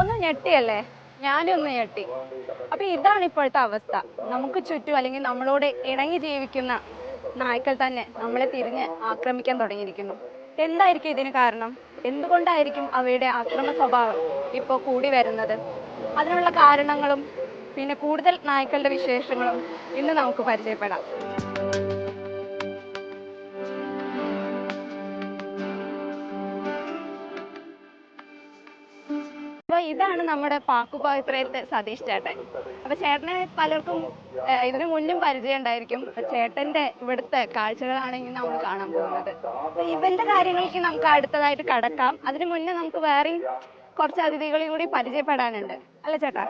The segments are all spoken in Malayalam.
ഒന്ന് ഞെട്ടിയല്ലേ? ഞാനും ഒന്ന് ഞെട്ടി. അപ്പൊ ഇതാണ് ഇപ്പോഴത്തെ അവസ്ഥ. നമുക്ക് ചുറ്റും അല്ലെങ്കിൽ നമ്മളോട് ഇണങ്ങി ജീവിക്കുന്ന നായ്ക്കൾ തന്നെ നമ്മളെ തിരിഞ്ഞ് ആക്രമിക്കാൻ തുടങ്ങിയിരിക്കുന്നു. എന്തായിരിക്കും ഇതിന് കാരണം? എന്തുകൊണ്ടായിരിക്കും അവയുടെ ആക്രമ സ്വഭാവം ഇപ്പോൾ കൂടി വരുന്നത്? അതിനുള്ള കാരണങ്ങളും പിന്നെ കൂടുതൽ നായ്ക്കളുടെ വിശേഷങ്ങളും ഇന്ന് നമുക്ക് പരിചയപ്പെടാം. ഇതാണ് നമ്മുടെ പാക്കുപാത്രത്തെ സതീഷ് ചേട്ടൻ. അപ്പൊ ചേട്ടനെ പലർക്കും ഇതിനു മുന്നും പരിചയം ഉണ്ടായിരിക്കും. ചേട്ടന്റെ ഇവിടുത്തെ കാഴ്ചകളാണെങ്കിൽ നമ്മൾ കാണാൻ പോകുന്നത്. ഇവന്റെ കാര്യങ്ങൾക്ക് നമുക്ക് അടുത്തതായിട്ട് കടക്കാം. അതിനു മുന്നേ നമുക്ക് വേറെയും കുറച്ച് അതിഥികളെയും കൂടി പരിചയപ്പെടാനുണ്ട്. അല്ല ചേട്ടാ?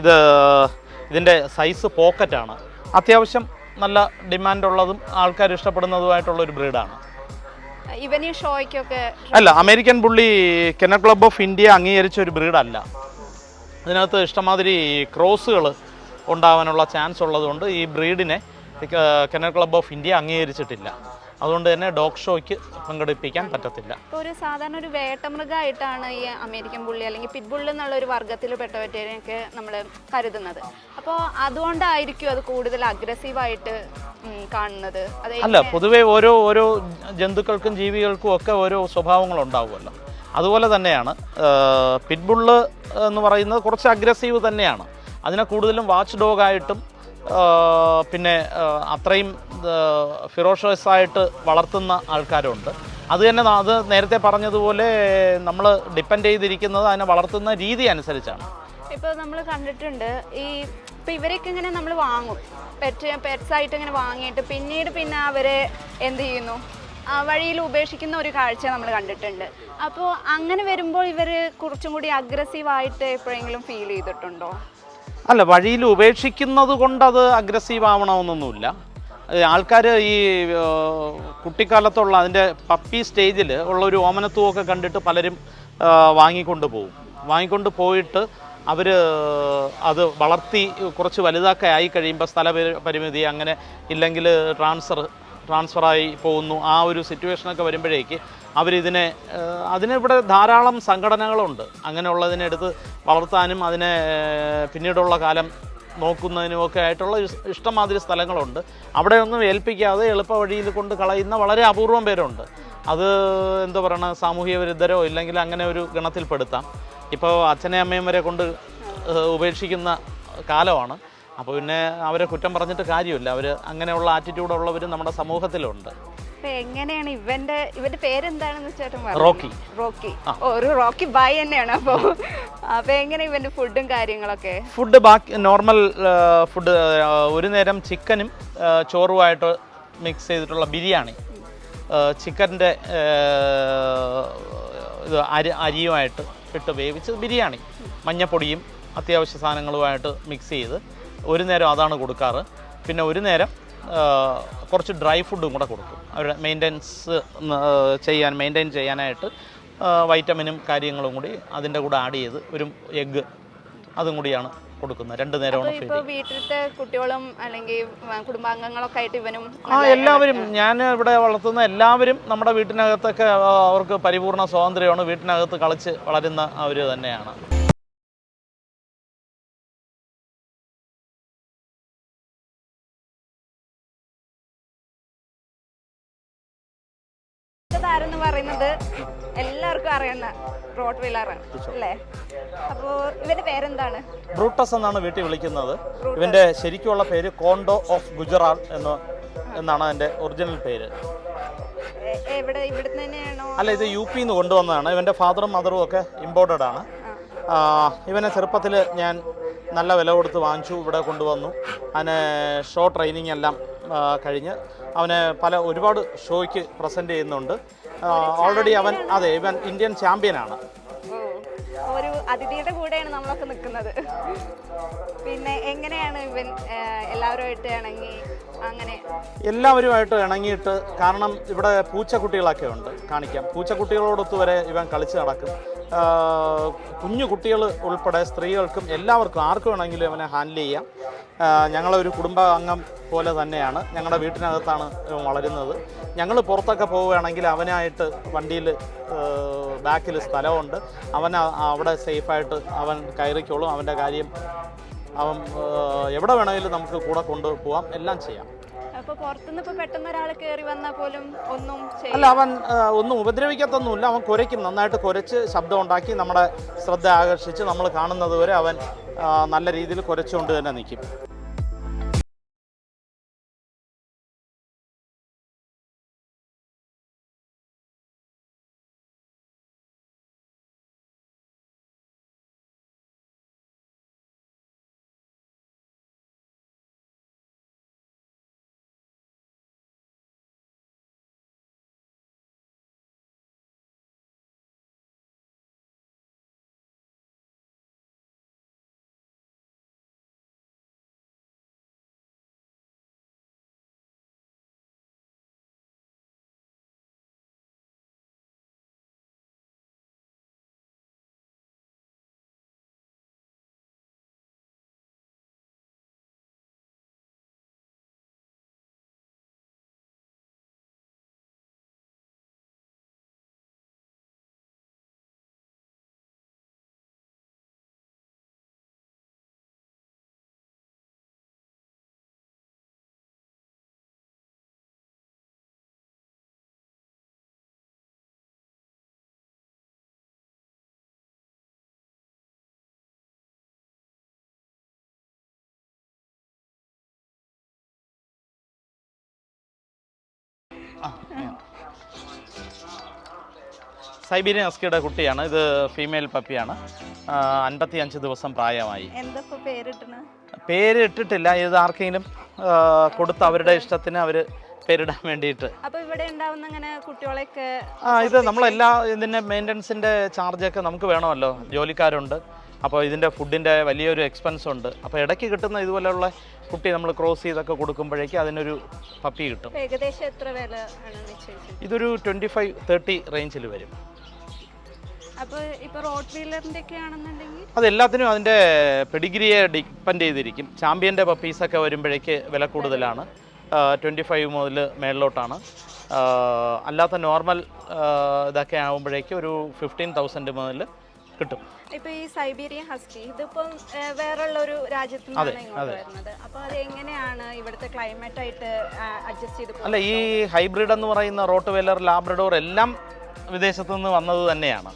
ഇത് ഇതിന്റെ സൈസ് പോക്കറ്റാണ്. അത്യാവശ്യം നല്ല ഡിമാൻഡുള്ളതും ആൾക്കാർ ഇഷ്ടപ്പെടുന്നതുമായിട്ടുള്ള ഒരു ബ്രീഡാണ്. ഇവന് ഷോയ്ക്കൊക്കെ അല്ല അമേരിക്കൻ പുള്ളി കെന ക്ലബ് ഓഫ് ഇന്ത്യ അംഗീകരിച്ച ഒരു ബ്രീഡല്ല. അതിനകത്ത് ഇഷ്ടമാതിരി ക്രോസുകൾ ഉണ്ടാവാനുള്ള ചാൻസ് ഉള്ളതുകൊണ്ട് ഈ ബ്രീഡിനെ കെന ക്ലബ് ഓഫ് ഇന്ത്യ അംഗീകരിച്ചിട്ടില്ല. അതുകൊണ്ട് തന്നെ ഡോഗ് ഷോയ്ക്ക് പങ്കെടുപ്പിക്കാൻ പറ്റത്തില്ല. ഒരു സാധാരണ ഒരു വേട്ടമൃഗമായിട്ടാണ് ഈ അമേരിക്കൻ പുള്ളി അല്ലെങ്കിൽ പിറ്റ്ബുള്ളി എന്നുള്ള ഒരു വർഗത്തിൽ പെട്ടവറ്റേനെയൊക്കെ നമ്മൾ കരുതുന്നത്. അപ്പോൾ അതുകൊണ്ടായിരിക്കും അത് കൂടുതൽ അഗ്രസീവായിട്ട് കാണുന്നത്. അല്ല പൊതുവെ ഓരോ ഓരോ ജന്തുക്കൾക്കും ജീവികൾക്കും ഒക്കെ ഓരോ സ്വഭാവങ്ങൾ ഉണ്ടാവുമല്ലോ അതുപോലെ തന്നെയാണ് പിറ്റ്ബുള്ള് എന്ന് പറയുന്നത് കുറച്ച് അഗ്രസീവ് തന്നെയാണ്. അതിനെ കൂടുതലും വാച്ച് ഡോഗായിട്ടും പിന്നെ അത്രയും ഫിറോഷസ് ആയിട്ട് വളർത്തുന്ന ആൾക്കാരുണ്ട്. അത് തന്നെ അത് നേരത്തെ പറഞ്ഞതുപോലെ നമ്മൾ ഡിപ്പെൻഡ് ചെയ്തിരിക്കുന്നത് അതിനെ വളർത്തുന്ന രീതി അനുസരിച്ചാണ്. ഇപ്പോൾ നമ്മൾ കണ്ടിട്ടുണ്ട് ഈ ഇപ്പോൾ ഇവരൊക്കെ ഇങ്ങനെ നമ്മൾ വാങ്ങും. പെറ്റ് പെറ്റ്സ് ആയിട്ട് ഇങ്ങനെ വാങ്ങിയിട്ട് പിന്നീട് പിന്നെ അവരെ എന്ത് ചെയ്യുന്നു? ആ വഴിയിൽ ഉപേക്ഷിക്കുന്ന ഒരു കാഴ്ച നമ്മൾ കണ്ടിട്ടുണ്ട്. അപ്പോൾ അങ്ങനെ വരുമ്പോൾ ഇവർ കുറച്ചും കൂടി അഗ്രസീവായിട്ട് എപ്പോഴെങ്കിലും ഫീൽ ചെയ്തിട്ടുണ്ടോ? അല്ല വഴിയിൽ ഉപേക്ഷിക്കുന്നത് കൊണ്ട് അത് അഗ്രസീവ് ആവണമെന്നൊന്നുമില്ല. ആൾക്കാർ ഈ കുട്ടിക്കാലത്തുള്ള അതിന്റെ പപ്പി സ്റ്റേജിൽ ഉള്ള ഒരു ഓമനത്തുവൊക്കെ കണ്ടിട്ട് പലരും വാങ്ങിക്കൊണ്ട് പോകും. വാങ്ങിക്കൊണ്ട് പോയിട്ട് അവർ അത് വളർത്തി കുറച്ച് വലുതാക്കെ ആയി കഴിയുമ്പോൾ സ്ഥല പരിമിതി അങ്ങനെ ഇല്ലെങ്കിൽ ട്രാൻസ്ഫർ ട്രാൻസ്ഫറായി പോകുന്നു. ആ ഒരു സിറ്റുവേഷനൊക്കെ വരുമ്പോഴേക്ക് അവരിതിനെ അതിനിവിടെ ധാരാളം സംഘടനകളുണ്ട്. അങ്ങനെയുള്ളതിനെ എടുത്ത് വളർത്താനും അതിനെ പിന്നീടുള്ള കാലം നോക്കുന്നതിനുമൊക്കെ ആയിട്ടുള്ള ഇഷ്ടമാതിരി സ്ഥലങ്ങളുണ്ട്. സ്ഥലങ്ങളുണ്ട് അവിടെയൊന്നും ഏൽപ്പിക്കാതെ എളുപ്പ വഴിയിൽ കൊണ്ട് കളയുന്ന വളരെ അപൂർവം പേരുണ്ട്. അത് എന്താ പറയണ സാമൂഹിക വിരുദ്ധരോ ഇല്ലെങ്കിൽ അങ്ങനെ ഒരു ഗണത്തിൽപ്പെടുത്താം. ഇപ്പോൾ അച്ഛനെ അമ്മയും വരെ കൊണ്ട് ഉപേക്ഷിക്കുന്ന കാലമാണ്. അപ്പോൾ പിന്നെ അവരെ കുറ്റം പറഞ്ഞിട്ട് കാര്യമില്ല. അവർ അങ്ങനെയുള്ള ആറ്റിറ്റ്യൂഡ് ഉള്ളവർ നമ്മുടെ സമൂഹത്തിലുണ്ട്. അപ്പൊ എങ്ങനെയാണ് ഇവന്റെ ഇവന്റെ പേരെന്താണെന്ന് ചേട്ടൻ പറഞ്ഞു? റോക്കി. റോക്കി. ഒരു റോക്കി ബായ് തന്നെയാണ് അപ്പൊ. അപ്പൊ എങ്ങനെ ഇവന്റെ ഫുഡും കാര്യങ്ങളൊക്കെ? ഫുഡ് ബാക്കി നോർമൽ ഫുഡ് ഒരു നേരം ചിക്കനും ചോറുമായിട്ട് മിക്സ് ചെയ്തിട്ടുള്ള ബിരിയാണി. ചിക്കന്റെ ഇത് അരി അരിയുമായിട്ട് ഇട്ട് വേവിച്ച് ബിരിയാണി. മഞ്ഞപ്പൊടിയും അത്യാവശ്യ സാധനങ്ങളുമായിട്ട് മിക്സ് ചെയ്ത് ഒരു നേരം അതാണ് കൊടുക്കാറ്. പിന്നെ ഒരു നേരം കുറച്ച് ഡ്രൈ ഫുഡും കൂടെ കൊടുക്കും. അവരുടെ മെയിന്റെനൻസ് ചെയ്യാൻ മെയിന്റെയിൻ ചെയ്യാനായിട്ട് വൈറ്റമിനും കാര്യങ്ങളും കൂടി അതിന്റെ കൂടെ ആഡ് ചെയ്ത് ഒരു എഗ്ഗ് അതും കൂടിയാണ് കൊടുക്കുന്നത്. രണ്ട് നേരമാണ് വീട്ടിലത്തെ കുട്ടികളും അല്ലെങ്കിൽ കുടുംബാംഗങ്ങളൊക്കെ ആയിട്ട് ഇവനും ആ എല്ലാവരും ഞാൻ ഇവിടെ വളർത്തുന്ന എല്ലാവരും നമ്മുടെ വീട്ടിനകത്തൊക്കെ അവർക്ക് പരിപൂർണ സ്വാതന്ത്ര്യമാണ്. വീട്ടിനകത്ത് കളിച്ച് വളരുന്ന അവർ തന്നെയാണ്. പറയുന്നത് എല്ലാവർക്കും അറിയുന്ന റോട്ട് വീലറാണ് അല്ലേ? അപ്പോ ഇവന്റെ പേരെന്താണ്? ബ്രൂട്ടസ് എന്നാണ് വീട്ടിൽ വിളിക്കുന്നത്. ഇവന്റെ ശരിക്കുള്ള പേര് കോണ്ടോ ഓഫ് ഗുജറാത്ത് എന്ന് എന്നാണ് അതിന്റെ ഒറിജിനൽ പേര്. അല്ല ഇത് യു പിന്ന് നിന്ന് കൊണ്ടുവന്നതാണ്. ഇവന്റെ ഫാദറും മദറും ഒക്കെ ഇമ്പോർട്ടഡ് ആണ്. ഇവനെ ചെറുപ്പത്തിൽ ഞാൻ നല്ല വില കൊടുത്ത് വാങ്ങിച്ചു ഇവിടെ കൊണ്ടുവന്നു. അവന് ഷോ ട്രെയിനിങ് എല്ലാം കഴിഞ്ഞ്. അവനെ പല ഒരുപാട് ഷോയ്ക്ക് പ്രസന്റ് ചെയ്യുന്നുണ്ട്. ഓൾറെഡി അവൻ അതെ ഇവൻ ഇന്ത്യൻ ചാമ്പ്യനാണ് ആണ്. ഒരു അതിഥിയുടെ കൂടെയാണ് നമ്മളൊക്കെ നിൽക്കുന്നത്. പിന്നെ എങ്ങനെയാണ് ഇവൻ എല്ലാവരുമായിട്ട് ഇണങ്ങി അങ്ങനെ? എല്ലാവരുമായിട്ട് ഇണങ്ങിയിട്ട് കാരണം ഇവിടെ പൂച്ചക്കുട്ടികളൊക്കെ ഉണ്ട് കാണിക്കാം. പൂച്ചക്കുട്ടികളോടൊത്ത് വരെ ഇവൻ കളിച്ച് നടക്കും. കുഞ്ഞു കുട്ടികൾ ഉൾപ്പെടെ സ്ത്രീകൾക്കും എല്ലാവർക്കും ആർക്കും വേണമെങ്കിലും ഇവനെ ഹാൻഡിൽ ചെയ്യാം. ഞങ്ങളൊരു കുടുംബ അംഗം പോലെ തന്നെയാണ്. ഞങ്ങളുടെ വീട്ടിനകത്താണ് വളരുന്നത്. ഞങ്ങൾ പുറത്തൊക്കെ പോവുകയാണെങ്കിൽ അവനായിട്ട് വണ്ടിയിൽ ബാക്കിൽ സ്ഥലമുണ്ട്. അവൻ അവിടെ സേഫായിട്ട് അവൻ കയറിക്കോളും. അവന്റെ കാര്യം അവൻ എവിടെ വേണമെങ്കിലും നമുക്ക് കൂടെ കൊണ്ടുപോകാം എല്ലാം ചെയ്യാം. അല്ല അവൻ ഒന്നും ഉപദ്രവിക്കത്തൊന്നുമില്ല. അവൻ കുരയ്ക്കും. നന്നായിട്ട് കുരച്ച് ശബ്ദം ഉണ്ടാക്കി നമ്മുടെ ശ്രദ്ധ ആകർഷിച്ച് നമ്മൾ കാണുന്നത് വരെ അവൻ നല്ല രീതിയിൽ കുരച്ചുകൊണ്ട് തന്നെ നിൽക്കും. സൈബീരിയൻ ഹസ്കിയുടെ കുട്ടിയാണ്. ഇത് ഫീമെയിൽ പപ്പിയാണ് അൻപത്തി അഞ്ച് ദിവസം പ്രായമായി. പേര് ഇട്ടിട്ടില്ല ഇത് ആർക്കെങ്കിലും കൊടുത്ത് അവരുടെ ഇഷ്ടത്തിന് അവർ പേരിടാൻ വേണ്ടിയിട്ട്. ആ ഇത് നമ്മളെല്ലാ ഇതിന്റെ മെയിന്റനൻസിന്റെ ചാർജൊക്കെ നമുക്ക് വേണമല്ലോ. ജോലിക്കാരുണ്ട്. അപ്പോൾ ഇതിന്റെ ഫുഡിന്റെ വലിയൊരു എക്സ്പെൻസ് ഉണ്ട്. അപ്പോൾ ഇടയ്ക്ക് കിട്ടുന്ന ഇതുപോലെയുള്ള കുട്ടി നമ്മൾ ക്രോസ് ചെയ്തൊക്കെ കൊടുക്കുമ്പോഴേക്കും അതിനൊരു പപ്പി കിട്ടും. ഏകദേശം എത്ര വില ഇതൊരു ട്വന്റി ഫൈവ് തേർട്ടി റേഞ്ചിൽ വരും അത് എല്ലാത്തിനും അതിന്റെ പെഡിഗ്രിയെ ഡിപ്പെൻഡ് ചെയ്തിരിക്കും. ചാമ്പ്യന്റെ പപ്പീസൊക്കെ വരുമ്പോഴേക്ക് വില കൂടുതലാണ്. ട്വന്റി ഫൈവ് മുതൽ മേളിലോട്ടാണ്. അല്ലാത്ത നോർമൽ ഇതൊക്കെ ആകുമ്പോഴേക്ക് ഒരു ഫിഫ്റ്റീൻ തൗസൻഡ് മുതൽ കിട്ടും. ഇപ്പൊ ഈ സൈബീരിയൻ ഹസ്കി ഇതിപ്പം വേറുള്ള ഒരു രാജ്യത്ത് നിന്നാണ് ഇങ്ങോട്ട് വരുന്നത്. അപ്പോൾ അത് എങ്ങനെയാണ് ഇവിടുത്തെ ക്ലൈമറ്റ് ആയിട്ട് അഡ്ജസ്റ്റ് ചെയ്ത് അല്ല ഈ ഹൈബ്രിഡ് എന്ന് പറയുന്ന റോട്ട് വെല്ലർ ലാബ്രഡോർ എല്ലാം വിദേശത്തു നിന്ന് വന്നത് തന്നെയാണ്.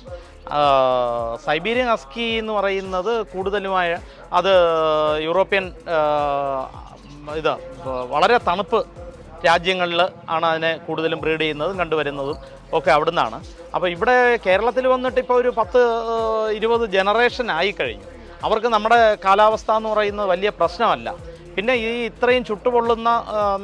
സൈബീരിയൻ ഹസ്കി എന്ന് പറയുന്നത് കൂടുതലുമായ അത് യൂറോപ്യൻ ഇത് വളരെ തണുപ്പ് രാജ്യങ്ങളിൽ ആണ് അതിനെ കൂടുതലും ബ്രീഡ് ചെയ്യുന്നതും കണ്ടുവരുന്നതും. ഒക്കെ അവിടെ നിന്നാണ് അപ്പോൾ ഇവിടെ കേരളത്തിൽ വന്നിട്ട് ഇപ്പോൾ ഒരു പത്ത് ഇരുപത് ജനറേഷൻ ആയിക്കഴിഞ്ഞു അവർക്ക് നമ്മുടെ കാലാവസ്ഥ എന്ന് പറയുന്നത് വലിയ പ്രശ്നമല്ല. പിന്നെ ഈ ഇത്രയും ചുട്ടുപൊള്ളുന്ന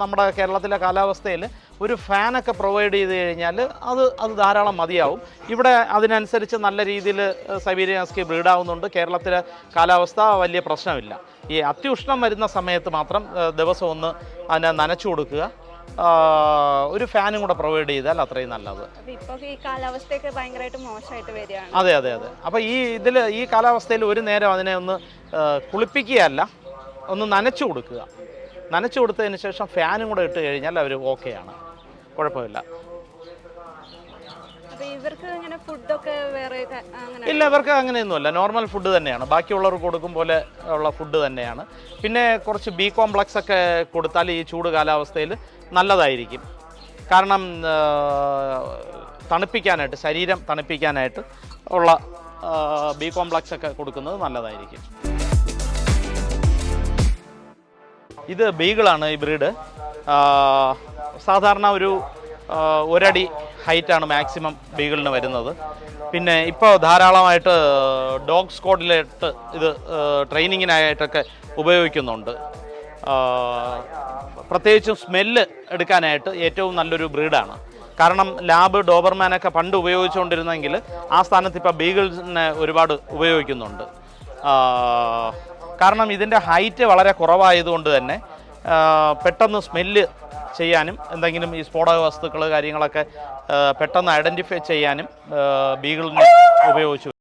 നമ്മുടെ കേരളത്തിലെ കാലാവസ്ഥയിൽ ഒരു ഫാനൊക്കെ പ്രൊവൈഡ് ചെയ്ത് കഴിഞ്ഞാൽ അത് അത് ധാരാളം മതിയാവും. ഇവിടെ അതിനനുസരിച്ച് നല്ല രീതിയിൽ സൈബീരിയാസ്കി ബ്രീഡാവുന്നുണ്ട് കേരളത്തിലെ കാലാവസ്ഥ വലിയ പ്രശ്നമില്ല. ഈ അത്യുഷ്ണം വരുന്ന സമയത്ത് മാത്രം ദിവസം ഒന്ന് അതിനെ നനച്ചു കൊടുക്കുക. ഒരു ഫാനും കൂടെ പ്രൊവൈഡ് ചെയ്താൽ അത്രയും നല്ലത്. അതെ അതെ അതെ. അപ്പോൾ ഈ ഇതിൽ ഈ കാലാവസ്ഥയിൽ ഒരു നേരം അതിനെ ഒന്ന് കുളിപ്പിക്കുകയല്ല ഒന്ന് നനച്ചു കൊടുക്കുക. നനച്ചു കൊടുത്തതിന് ശേഷം ഫാനും കൂടെ ഇട്ട് കഴിഞ്ഞാൽ അവർ ആണ്. കുഴപ്പമില്ല. ഇല്ല ഇവർക്ക് അങ്ങനെയൊന്നുമല്ല. നോർമൽ ഫുഡ് തന്നെയാണ്. ബാക്കിയുള്ളവർക്ക് കൊടുക്കും പോലെ ഉള്ള ഫുഡ് തന്നെയാണ്. പിന്നെ കുറച്ച് ബി കോംപ്ലക്സ് ഒക്കെ കൊടുത്താൽ ഈ ചൂട് കാലാവസ്ഥയിൽ നല്ലതായിരിക്കും. കാരണം തണുപ്പിക്കാനായിട്ട് ശരീരം തണുപ്പിക്കാനായിട്ട് ഉള്ള ബി കോംപ്ലക്സ് ഒക്കെ കൊടുക്കുന്നത് നല്ലതായിരിക്കും. ഇത് ബീഗിളാണ് ഈ ബ്രീഡ്. സാധാരണ ഒരു ഒരടി ഹൈറ്റാണ് മാക്സിമം ബീഗിളിന് വരുന്നത്. പിന്നെ ഇപ്പോൾ ധാരാളമായിട്ട് ഡോഗ് സ്ക്വാഡിലിട്ട് ഇത് ട്രെയിനിങ്ങിനായിട്ടൊക്കെ ഉപയോഗിക്കുന്നുണ്ട്. പ്രത്യേകിച്ചും സ്മെല്ല് എടുക്കാനായിട്ട് ഏറ്റവും നല്ലൊരു ബ്രീഡാണ്. കാരണം ലാബ് ഡോബർമാനൊക്കെ പണ്ട് ഉപയോഗിച്ചുകൊണ്ടിരുന്നെങ്കിൽ ആ സ്ഥാനത്ത് ഇപ്പോൾ ബീഗിൾസിനെ ഒരുപാട് ഉപയോഗിക്കുന്നുണ്ട്. കാരണം ഇതിന്റെ ഹൈറ്റ് വളരെ കുറവായതുകൊണ്ട് തന്നെ പെട്ടെന്ന് സ്മെല്ല് ചെയ്യാനും എന്തെങ്കിലും ഈ സ്ഫോടക വസ്തുക്കൾ കാര്യങ്ങളൊക്കെ പെട്ടെന്ന് ഐഡന്റിഫൈ ചെയ്യാനും ബീഗിളിനെ ഉപയോഗിച്ചു.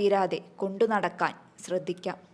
തീരാതെ കൊണ്ടു നടക്കാൻ ശ്രദ്ധിക്കാം.